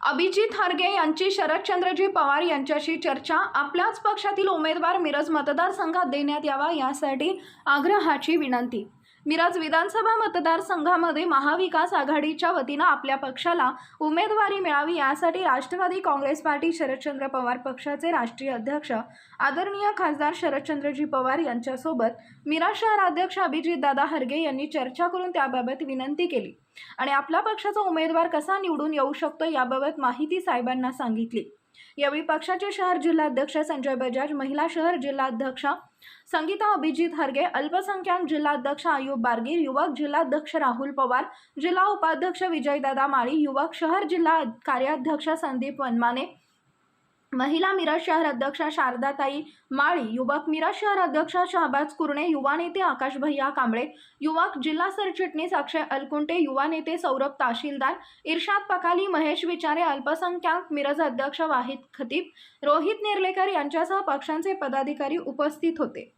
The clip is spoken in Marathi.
अभिजित हरगे यांची शरदचंद्रजी पवार यांच्याशी चर्चा. आपल्याच पक्षातील उमेदवार मिरज मतदारसंघात देण्यात यावा यासाठी आग्रहाची विनंती. मिरज विधानसभा मतदारसंघामध्ये महाविकास आघाडीच्या वतीनं आपल्या पक्षाला उमेदवारी मिळावी यासाठी राष्ट्रवादी काँग्रेस पार्टी शरदचंद्र पवार पक्षाचे राष्ट्रीय अध्यक्ष आदरणीय खासदार शरदचंद्रजी पवार यांच्यासोबत मिरज शहराध्यक्ष अभिजितदादा हरगे यांनी चर्चा करून त्याबाबत विनंती केली. आणि आपल्या पक्षाचा उमेदवार कसा निवडून येऊ शकतो याबाबत माहिती साहेबांना सांगितली. यावेळी पक्षाचे शहर जिल्हाध्यक्ष संजय बजाज महिला शहर जिल्हाध्यक्ष संगीता अभिजित हरगे अल्पसंख्याक जिल्हाध्यक्ष आयुब बारगीर युवक जिल्हाध्यक्ष राहुल पवार जिल्हा उपाध्यक्ष विजयदादा माळी युवक शहर जिल्हा कार्याध्यक्ष संदीप वनमाने महिला मिरज शहर अध्यक्ष शारदाताई माळी युवक मिरज शहर अध्यक्ष शहबाज कुरणे युवा नेते आकाश भैया कांबळे युवक जिल्हा सरचिटणीस अक्षय अलकुंटे युवा नेते सौरभ तहसीलदार इर्शाद पकाली महेश विचारे अल्पसंख्याक मिरज अध्यक्ष वाहिद खतीब रोहित नेर्लेकर यांच्यासह पक्षांचे पदाधिकारी उपस्थित होते.